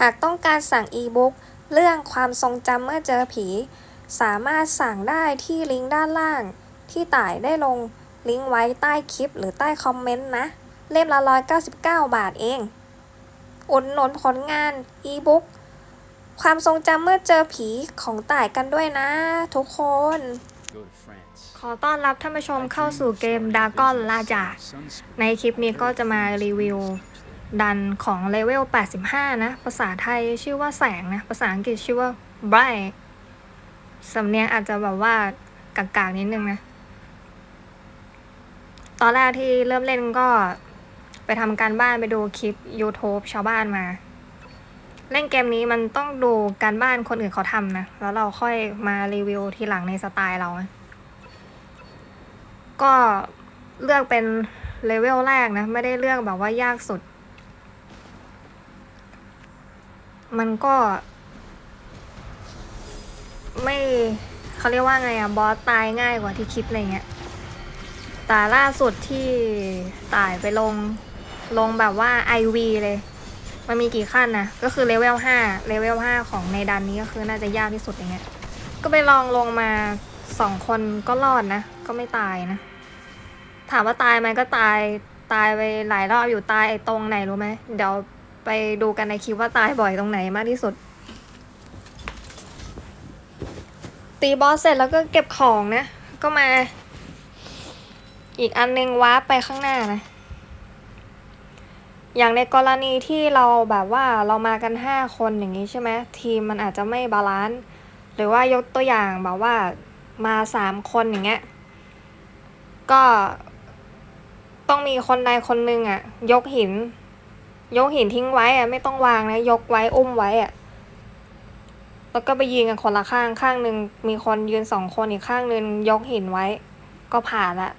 หากต้องการสั่งอีบุ๊กเรื่องความทรงจำเมื่อเจอผี สามารถสั่งได้ที่ลิงก์ด้านล่าง ที่ต่ายได้ลงลิงก์ไว้ใต้คลิปหรือใต้คอมเมนต์นะ เล่มละ 199 บาทเอง อุดหนุนผลงานอีบุ๊กความทรงจำเมื่อเจอผีของต่ายกันด้วยนะ ทุกคน Go to France. ขอต้อนรับท่านผู้ชมเข้าสู่เกมดาก้อนลาจาในคลิปนี้ก็จะมารีวิว ดันของเลเวล 85 นะ ภาษาไทยชื่อว่าแสงนะ ภาษาอังกฤษชื่อว่า bright สำเนียงอาจจะแบบว่ากากๆนิดนึงนะ ตอนแรกที่เริ่มเล่นก็ไปทำการบ้านไปดูคลิป YouTube ชาวบ้านมา เล่นเกมนี้มันต้องดูการบ้านคนอื่นเขาทำนะ แล้วเราค่อยมารีวิวทีหลังในสไตล์เรานะก็เลือกเป็นเลเวลแรกนะ ไม่ได้เลือกแบบว่ายากสุด มันก็ ไม่เขาเรียกว่าไงอะบอสตายง่ายกว่าที่คิดอะไรเงี้ยแต่ล่าสุดที่ตายไปลงลงแบบว่า IV เลย มันมีกี่ขั้นนะ ก็คือเลเวลห้าเลเวลห้าของในดันนี้ก็คือน่าจะยากที่สุดอย่างเงี้ย ก็ไปลองลงมาสองคนก็รอดนะ ก็ไม่ตายนะ ถามว่าตายไหมก็ตายตายไปหลายรอบอยู่ตายไอ้ตรงไหนรู้ไหมเดี๋ยว ไปดูกันในคลิปว่าตายบ่อยตรงไหนมากที่สุด ตีบอสเสร็จแล้วก็เก็บของนะ ก็มา อีกอันนึงวาร์ปไปข้างหน้านะ อย่างในกรณีที่เราแบบว่าเรามากันห้าคนอย่างนี้ใช่ไหมทีมมันอาจจะไม่บาลานซ์หรือว่ายกตัวอย่างแบบว่ามาสามคนอย่างเงี้ย ก็ต้องมีคนใดคนหนึ่งอะยกหิน ยกหินทิ้งไว้อะไม่ต้องวางนะยกไว้อุ้มไว้อะแล้วก็ไปยืนกันคนละข้างข้างหนึ่งมีคนยืนสองคนอีกข้างหนึ่งยกหินไว้ ก็ผ่านละ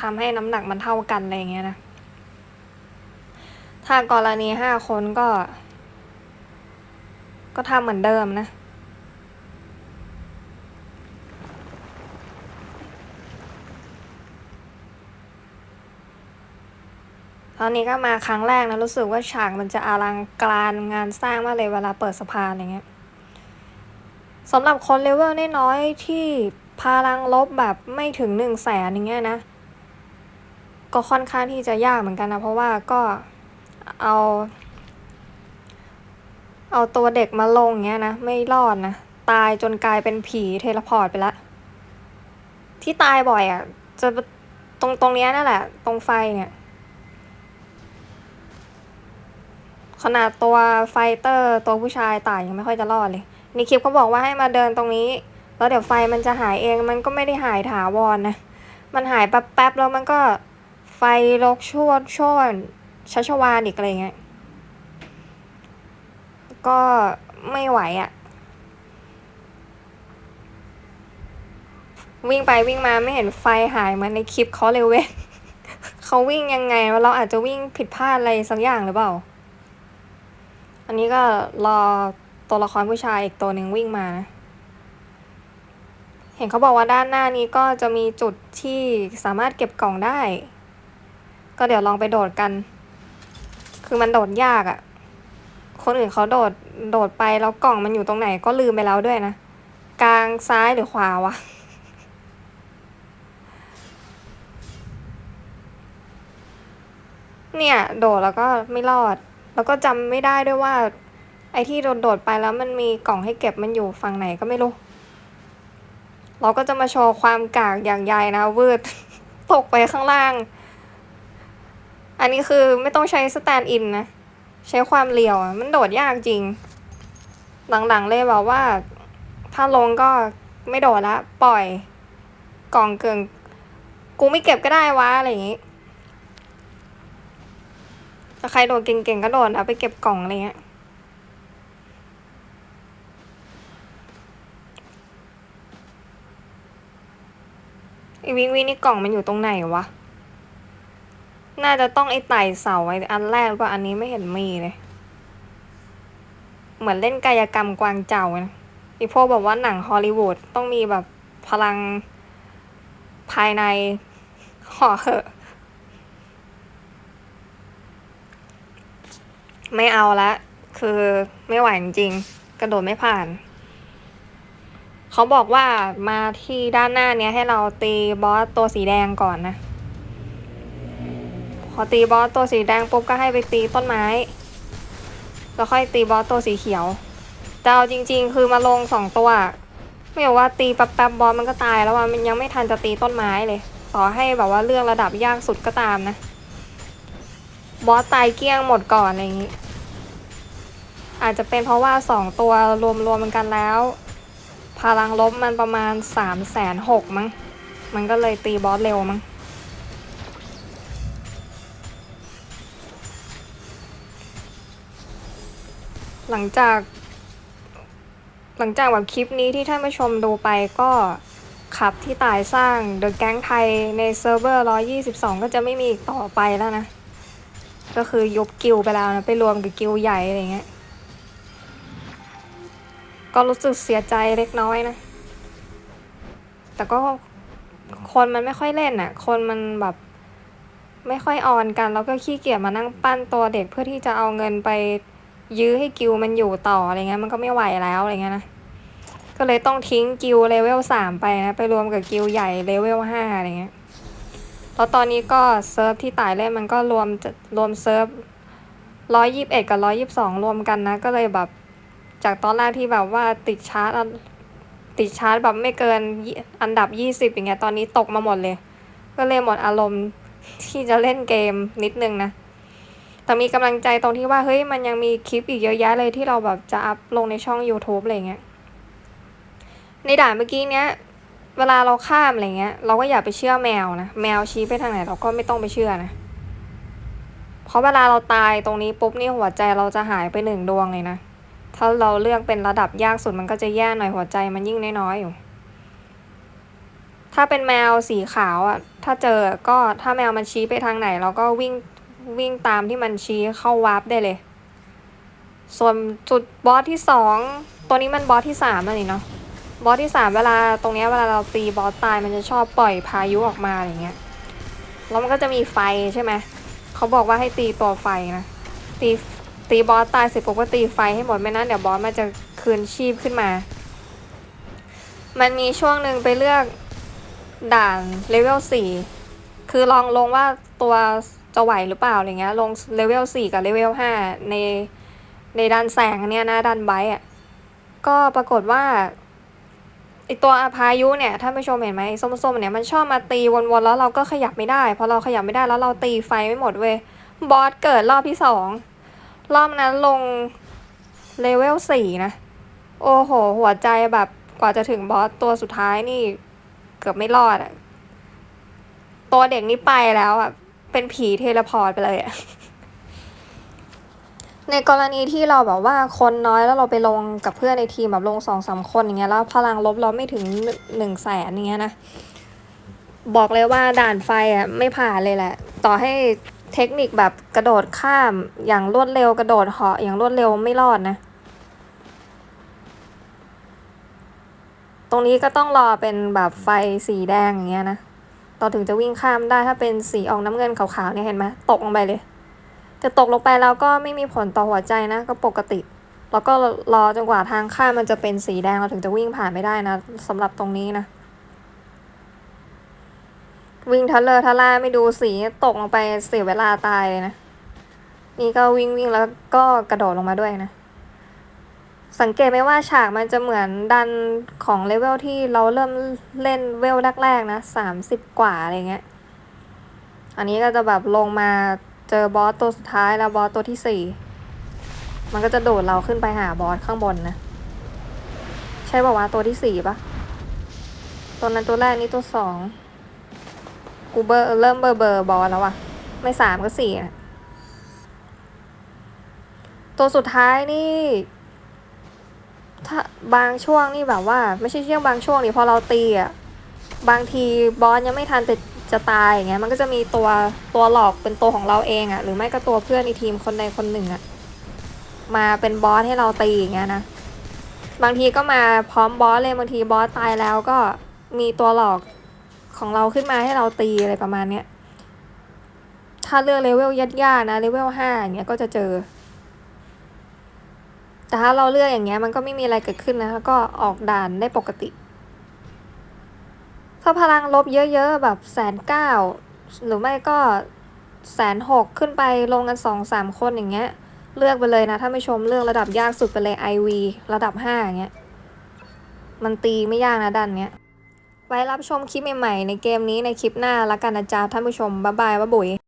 ทำให้น้ำหนักมันเท่ากันอะไรเงี้ยนะ ถ้ากรณีห้าคนก็ ก็ทำเหมือนเดิมนะ อนนี้ก็มาครั้งแรกนะรู้สึกว่าฉากมันจะอลังการงานสร้างมากเลยเวลาเปิดสะพานอย่างเงี้ยสำหรับคนเลเวลน้อยๆที่พลังลบแบบไม่ถึงหนึ่งแสนอย่างเงี้ยนะ ก็ค่อนข้างที่จะยากเหมือนกันนะ เพราะว่าก็เอา เอาตัวเด็กมาลงเงี้ยนะ ไม่รอดนะ ตายจนกลายเป็นผีเทเลพอร์ตไปละ ที่ตายบ่อยอะ่ะ จะตรงตรงเนี้ยนั่นแหละ ตรงไฟเนี่ย ขนาดตัวไฟเตอร์ตัวผู้ชายตายยังไม่ค่อยจะรอดเลยในคลิปเขาบอกว่าให้มาเดินตรงนี้ แล้วเดี๋ยวไฟมันจะหายเองมันก็ไม่ได้หายถาวรนนะ มันหายแป๊บๆแล้วมันก็ไฟลกชั่วช่วนชัชวานอีกอะไรเงี้ยก็ไม่ไหวอะ่ะ วิ่งไปวิ่งมาไม่เห็นไฟหายเหมือนในคลิปเขาเลยเว้ยเขาวิ่งยังไงเราอาจจะวิ่งผิดพลาดอะไรสักอย่างหรือเปล่า อันนี้ก็รอตัวละครผู้ชายอีกตัวหนึ่งวิ่งมานะเห็นเขาบอกว่าด้านหน้านี้ก็จะมีจุดที่สามารถเก็บกล่องได้ ก็เดี๋ยวลองไปโดดกัน คือมันโดดยากอะ่ะ คนอื่นเขาโดดโดดไปแล้วกล่องมันอยู่ตรงไหนก็ลืมไปแล้วด้วยนะ กลางซ้ายหรือขวาวะเนี่ย โดดแล้วก็ไม่รอด แล้วก็จำไม่ได้ด้วยว่า ไอ้ที่โดดโดดๆไปแล้วมันมีกล่องให้เก็บมันอยู่ฝั่งไหนก็ไม่รู้ เราก็จะมาโชว์ความกากอย่างใหญ่นะวืดตกไปข้างล่าง อันนี้คือไม่ต้องใช้สแตนด์อินนะ ใช้ความเรียวมันโดดยากจริง หลังๆเลยบอกว่า ถ้าลงก็ไม่โดดละ ปล่อย กล่องเกินกูไม่เก็บก็ได้วะอะไรอย่างงี้ ถ้าใครโดดเก่งๆก็โดดเอาไปเก็บกล่องอะไรเงี้ยไอวิงวิงนี่กล่องมันอยู่ตรงไหนวะ น่าจะต้องไอไต่เสาไออันแรกหรือว่าอันนี้ไม่เห็นมีเลย เหมือนเล่นกายกรรมกวางเจ้านะอีพวกบอกว่าหนังฮอลลีวูดต้องมีแบบพลังภายในหอเหอะ ไม่เอาละ คือไม่ไหวจริงกระโดดไม่ผ่าน เขาบอกว่ามาที่ด้านหน้าเนี้ยให้เราตีบอสตัวสีแดงก่อนนะ พอตีบอสตัวสีแดงปุ๊บก็ให้ไปตีต้นไม้ แล้วค่อยตีบอสตัวสีเขียวแต่เอาจริง ๆ คือมาลงสองตัวไม่ว่าตีแป๊บๆบอสมันก็ตายแล้วว่ามันยังไม่ทันจะตีต้นไม้เลย ต่อให้แบบว่าเรื่องระดับยากสุดก็ตามนะ บอสตายเกลี้ยงหมดก่อนอะไรอย่างนี้ อาจจะเป็นเพราะว่าสองตัวรวมๆกันแล้ว พลังลบมันประมาณสามแสนหกมั้ง มันก็เลยตีบอสเร็วมั้งหลังจาก หลังจากแบบคลิปนี้ที่ท่านผู้ชมดูไปก็ขับที่ตายสร้าง The Gang ไทยในเซิร์ฟเวอร์ 122 ก็จะไม่มีอีกต่อไปแล้วนะ ก็คือยบกิลไปแล้วนะ ไปรวมกับกิลใหญ่อะไรเงี้ย ก็รู้สึกเสียใจเล็กน้อยนะ แต่ก็คนมันไม่ค่อยเล่นอะ คนมันแบบ ไม่ค่อยออนกัน แล้วก็ขี้เกียจมานั่งปั้นตัวเด็กเพื่อที่จะเอาเงินไปยื้อให้กิลมันอยู่ต่ออะไรเงี้ย มันก็ไม่ไหวแล้วอะไรเงี้ยนะ ก็เลยต้องทิ้งกิลเลเวลสามไปนะ ไปรวมกับกิลใหญ่เลเวลห้าอะไรเงี้ย แล้วตอนนี้ก็เซิร์ฟที่ตายเล่นมันก็รวมจะรวมเซิร์ฟร้อยยิบเอ็ดกับร้อยยิบสองรวมกันนะ ก็เลยแบบจากตอนแรกที่แบบว่าติดชาร์จติดชาร์จแบบไม่เกินอันดับยี่สิบอย่างเงี้ยตอนนี้ตกมาหมดเลย ก็เลยหมดอารมณ์ที่จะเล่นเกมนิดนึงนะ แต่มีกำลังใจตรงที่ว่าเฮ้ยมันยังมีคลิปอีกเยอะแยะเลยที่เราแบบจะอัพลงในช่อง YouTube อะไรเงี้ยในด่านเมื่อกี้เนี้ย เวลาเราข้ามอะไรเงี้ย เราก็อย่าไปเชื่อแมวนะ แมวชี้ไปทางไหนเราก็ไม่ต้องไปเชื่อนะ เพราะเวลาเราตายตรงนี้ปุ๊บนี่หัวใจเราจะหายไปหนึ่งดวงเลยนะ ถ้าเราเลือกเป็นระดับยากสุดมันก็จะแย่หน่อยหัวใจมันยิ่งน้อยๆอยู่ ถ้าเป็นแมวสีขาวอะ ถ้าเจอก็ถ้าแมวมันชี้ไปทางไหน เราก็วิ่งวิ่งตามที่มันชี้เข้าวาร์ปได้เลย ส่วนจุดบอสที่สองตัวนี้มันบอสที่สามแล้วนี่เนาะ บอสที่สามเวลาตรงเนี้ยเวลาเราตีบอสตายมันจะชอบปล่อยพายุออกมาอย่างเงี้ยแล้วมันก็จะมีไฟใช่ไหมเขาบอกว่าให้ตีตัวไฟนะตีตีบอสตายเสร็จปุ๊บก็ตีไฟให้หมดไม่นั้นเดี๋ยวบอสมันจะคืนชีพขึ้นมา มันมีช่วงหนึ่งไปเลือกด่านเลเวลสี่คือลองลงว่าตัวจะไหวหรือเปล่าอะไรเงี้ยลงเลเวลสี่กับเลเวลห้าในในด้านแสงเนี้ยนะด้านไบต์อะก็ปรากฏว่า ไอตัวพายุเนี่ยท่านผู้ชมเห็นไหมส้มๆเนี่ยมันชอบมาตีวนๆแล้วเราก็ขยับไม่ได้พอเราขยับไม่ได้แล้วเราตีไฟไม่หมดเว้ยบอสเกิดรอบที่สองรอบนั้นลงเลเวลสี่นะ โอ้โห หัวใจแบบกว่าจะถึงบอสตัวสุดท้ายนี่ เกือบไม่รอดอะตัวเด็กนี่ไปแล้วอะเป็นผีเทเลพอร์ตไปเลยอะ ในกรณีที่เราแบบว่าคนน้อยแล้วเราไปลงกับเพื่อนในทีมแบบลงสองสามคนอย่างเงี้ยแล้วพลังลบเราไม่ถึงหนึ่งแสนอย่างเงี้ยนะ บอกเลยว่าด่านไฟอะไม่ผ่านเลยแหละ ต่อให้เทคนิคแบบกระโดดข้ามอย่างรวดเร็วกระโดดเหาะอย่างรวดเร็วไม่รอดนะ ตรงนี้ก็ต้องรอเป็นแบบไฟสีแดงอย่างเงี้ยนะ ต่อถึงจะวิ่งข้ามได้ถ้าเป็นสีออกน้ำเงินขาวๆเนี่ยเห็นไหมตกลงไปเลย แต่ตกลงไปแล้วก็ไม่มีผลต่อหัวใจนะ ก็ปกติ แล้วก็รอจนกว่าทางข้ามมันจะเป็นสีแดงเราถึงจะวิ่งผ่านไม่ได้นะสำหรับตรงนี้นะ วิ่งทะเลอทะล่าไม่ดูสีตกลงไปเสียเวลาตายเลยนะ นี่ก็วิ่งวิ่งแล้วก็กระโดดลงมาด้วยนะ สังเกตไหมว่าฉากมันจะเหมือนดันของเลเวลที่เราเริ่มเล่นเวลแรกๆนะสามสิบกว่าอะไรเงี้ย อันนี้ก็จะแบบลงมา เจอบอสตัวสุดท้ายแล้วบอสตัวที่สี่มันก็จะโดดเราขึ้นไปหาบอสข้างบนนะ ใช่ป่าวะตัวที่สี่ปะตัวนั้นตัวแรกนี่ตัวสองกูเบอร์เริ่มเบอร์เบอร์บอลแล้วอะไม่สามก็สี่นะตัวสุดท้ายนี่ถ้าบางช่วงนี่แบบว่า ไม่ใช่เช่วงบางช่วงนี่พอเราตีอะบางทีบอลยังไม่ทันจะ จะตายอย่างเงี้ยมันก็จะมีตัวตัวหลอกเป็นตัวของเราเองอะหรือไม่ก็ตัวเพื่อนในทีมคนใดคนหนึ่งอะมาเป็นบอสให้เราตีอย่างเงี้ยนะบางทีก็มาพร้อมบอสเลยบางทีบอสตายแล้วก็มีตัวหลอกของเราขึ้นมาให้เราตีอะไรประมาณเนี้ยถ้าเลือกเลเวลยากๆนะเลเวลห้าอย่างเงี้ยก็จะเจอ แต่ถ้าเราเลือกอย่างเงี้ยมันก็ไม่มีอะไรเกิดขึ้นนะแล้วก็ออกด่านได้ปกติ ถ้าพลังลบเยอะๆ แบบแสนเก้าหรือไม่ก็แสนหกขึ้นไปลงกันสองสามคนอย่างเงี้ย เลือกไปเลยนะ ถ้าไม่ชมเลือกระดับยากสุดไปเลย IV ระดับห้าอย่างเงี้ย มันตีไม่ยากนะดันเนี้ย ไว้รับชมคลิปใหม่ๆ ในเกมนี้ในคลิปหน้าแล้วกันนะจ๊ะท่านผู้ชม บ๊ายบายบ๊ายบุ๋ย